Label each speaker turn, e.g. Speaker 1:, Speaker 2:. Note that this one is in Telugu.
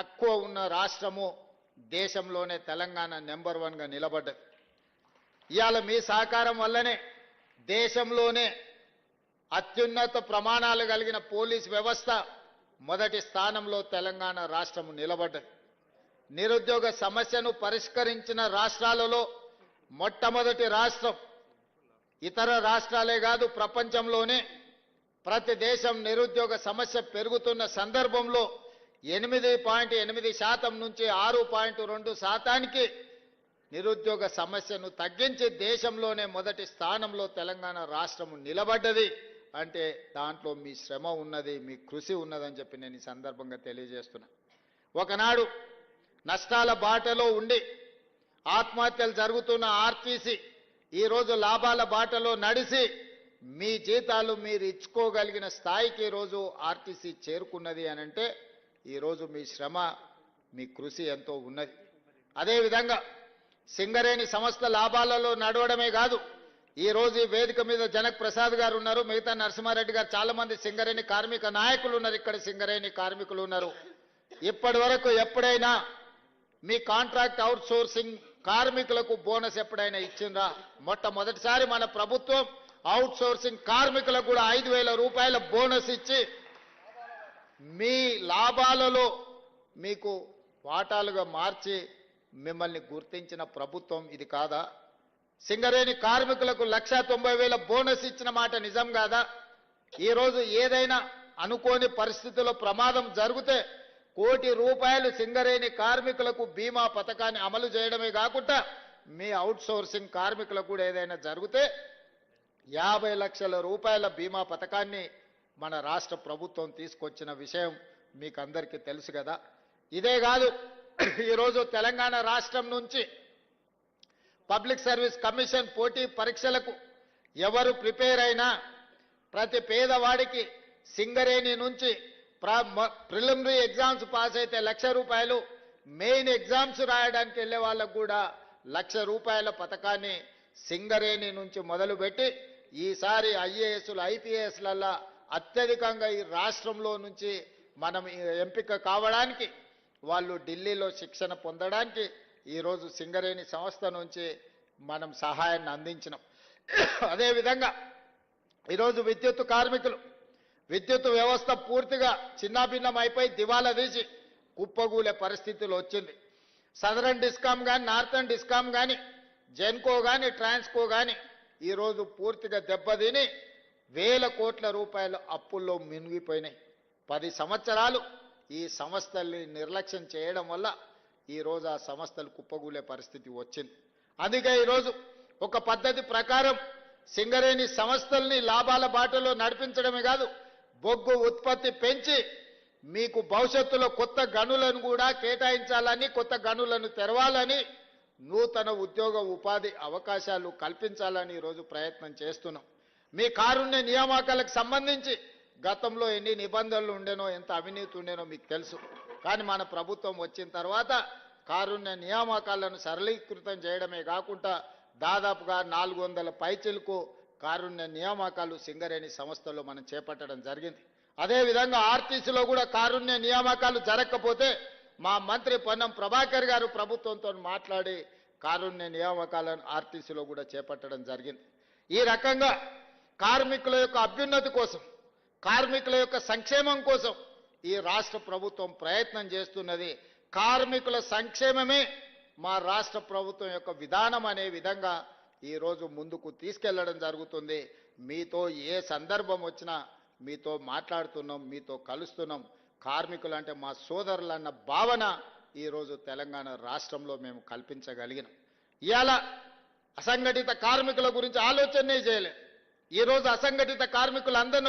Speaker 1: తక్కువ ఉన్న రాష్ట్రము దేశంలోనే తెలంగాణ నెంబర్ వన్గా నిలబడ్డది. ఇవాళ మీ సహకారం వల్లనే దేశంలోనే అత్యున్నత ప్రమాణాలు కలిగిన పోలీస్ వ్యవస్థ మొదటి స్థానంలో తెలంగాణ రాష్ట్రము నిలబడ్డది. నిరుద్యోగ సమస్యను పరిష్కరించిన రాష్ట్రాలలో మొట్టమొదటి రాష్ట్రం ఇతర రాష్ట్రాలే కాదు ప్రపంచంలోనే ప్రతి దేశం నిరుద్యోగ సమస్య పెరుగుతున్న సందర్భంలో ఎనిమిది పాయింట్ ఎనిమిది శాతం నుంచి ఆరు పాయింట్ రెండు శాతానికి నిరుద్యోగ సమస్యను తగ్గించి దేశంలోనే మొదటి స్థానంలో తెలంగాణ రాష్ట్రం నిలబడ్డది. అంటే దాంట్లో మీ శ్రమ ఉన్నది మీ కృషి ఉన్నదని చెప్పి నేను ఈ సందర్భంగా తెలియజేస్తున్నా. ఒకనాడు నష్టాల బాటలో ఉండి ఆత్మహత్యలు జరుగుతున్న ఆర్టీసీ ఈరోజు లాభాల బాటలో నడిసి మీ జీతాలు మీరు ఇచ్చుకోగలిగిన స్థాయికి ఈరోజు ఆర్టీసీ చేరుకున్నది అని అంటే ఈరోజు మీ శ్రమ మీ కృషి ఎంతో ఉన్నది. అదేవిధంగా సింగరేణి సంస్థ లాభాలలో నడవడమే కాదు ఈ రోజు ఈ వేదిక మీద జనక్ ప్రసాద్ గారు ఉన్నారు మిగతా నరసింహారెడ్డి గారు చాలా మంది సింగరేణి కార్మిక నాయకులు ఉన్నారు ఇక్కడ సింగరేణి కార్మికులు ఉన్నారు. ఇప్పటి వరకు ఎప్పుడైనా మీ కాంట్రాక్ట్ అవుట్ సోర్సింగ్ కార్మికులకు బోనస్ ఎప్పుడైనా ఇచ్చిండ్రా? మొట్టమొదటిసారి మన ప్రభుత్వం అవుట్ సోర్సింగ్ కార్మికులకు కూడా ఐదు వేల రూపాయల బోనస్ ఇచ్చి మీ లాభాలలో మీకు వాటాలుగా మార్చి మిమ్మల్ని గుర్తించిన ప్రభుత్వం ఇది కాదా? సింగరేణి కార్మికులకు లక్ష తొంభై వేల బోనస్ ఇచ్చిన మాట నిజం కాదా? ఈరోజు ఏదైనా అనుకోని పరిస్థితుల్లో ప్రమాదం జరిగితే కోటి రూపాయలు సింగరేణి కార్మికులకు బీమా పథకాన్ని అమలు చేయడమే కాకుండా మీ అవుట్ సోర్సింగ్ కార్మికులకు కూడా ఏదైనా జరిగితే యాభై లక్షల రూపాయల బీమా పథకాన్ని మన రాష్ట్ర ప్రభుత్వం తీసుకొచ్చిన విషయం మీకు అందరికీ తెలుసు కదా. ఇదే కాదు ఈరోజు తెలంగాణ రాష్ట్రం నుంచి పబ్లిక్ సర్వీస్ కమిషన్ పోటీ పరీక్షలకు ఎవరు ప్రిపేర్ అయినా ప్రతి పేదవాడికి సింగరేణి నుంచి ప్రిలిమినరీ ఎగ్జామ్స్ పాస్ అయితే లక్ష రూపాయలు మెయిన్ ఎగ్జామ్స్ రాయడానికి వెళ్ళే వాళ్ళకు కూడా లక్ష రూపాయల పథకాన్ని సింగరేణి నుంచి మొదలుపెట్టి ఈసారి ఐఏఎస్లు ఐపీఎస్లల్లా అత్యధికంగా ఈ రాష్ట్రంలో నుంచి మనం ఎంపిక కావడానికి వాళ్ళు ఢిల్లీలో శిక్షణ పొందడానికి ఈరోజు సింగరేణి సంస్థ నుంచి మనం సహాయాన్ని అందించినాం. అదేవిధంగా ఈరోజు విద్యుత్ కార్మికులు విద్యుత్ వ్యవస్థ పూర్తిగా చిన్నాభిన్నం అయిపోయి దివాలా తీసి కుప్పగూలే పరిస్థితులు వచ్చింది. సదరన్ డిస్కామ్ కానీ నార్థన్ డిస్కామ్ కానీ జెన్కో కానీ ట్రాన్స్కో కానీ ఈరోజు పూర్తిగా దెబ్బతిని వేల కోట్ల రూపాయల అప్పుల్లో మినిగిపోయినాయి. పది సంవత్సరాలు ఈ సంస్థల్ని నిర్లక్ష్యం చేయడం వల్ల ఈరోజు ఆ సంస్థలు కుప్పగూలే పరిస్థితి వచ్చింది. అందుకే ఈరోజు ఒక పద్ధతి ప్రకారం సింగరేణి సంస్థల్ని లాభాల బాటలో నడిపించడమే కాదు బొగ్గు ఉత్పత్తి పెంచి మీకు భవిష్యత్తులో కొత్త గనులను కూడా కేటాయించాలని కొత్త గనులను తెరవాలని నూతన ఉద్యోగ ఉపాధి అవకాశాలు కల్పించాలని ఈరోజు ప్రయత్నం చేస్తున్నాం. మీ కారుణ్య నియామకాలకు సంబంధించి గతంలో ఎన్ని నిబంధనలు ఉండేనో ఎంత అవినీతి ఉండేనో మీకు తెలుసు. కానీ మన ప్రభుత్వం వచ్చిన తర్వాత కారుణ్య నియామకాలను సరళీకృతం చేయడమే కాకుండా దాదాపుగా నాలుగు వందల పైచిలకు కారుణ్య నియామకాలు సింగరేణి సంస్థలో మనం చేపట్టడం జరిగింది. అదేవిధంగా ఆర్టీసీలో కూడా కారుణ్య నియామకాలు జరగకపోతే మా మంత్రి పొన్నం ప్రభాకర్ గారు ప్రభుత్వంతో మాట్లాడి కారుణ్య నియామకాలను ఆర్టీసీలో కూడా చేపట్టడం జరిగింది. ఈ రకంగా కార్మికుల యొక్క అభ్యున్నతి కోసం కార్మికుల యొక్క సంక్షేమం కోసం ఈ రాష్ట్ర ప్రభుత్వం ప్రయత్నం చేస్తున్నది. కార్మికుల సంక్షేమమే మా రాష్ట్ర ప్రభుత్వం యొక్క విధానం అనే విధంగా ఈరోజు ముందుకు తీసుకెళ్ళడం జరుగుతుంది. మీతో ఏ సందర్భం వచ్చినా మీతో మాట్లాడుతున్నాం మీతో కలుస్తున్నాం. కార్మికులు అంటే మా సోదరులన్న భావన ఈరోజు తెలంగాణ రాష్ట్రంలో మేము కల్పించగలిగినాం. ఇవాళ అసంఘటిత కార్మికుల గురించి ఆలోచనే చేయలేదు. ఈరోజు అసంఘటిత కార్మికులందరినీ ఒక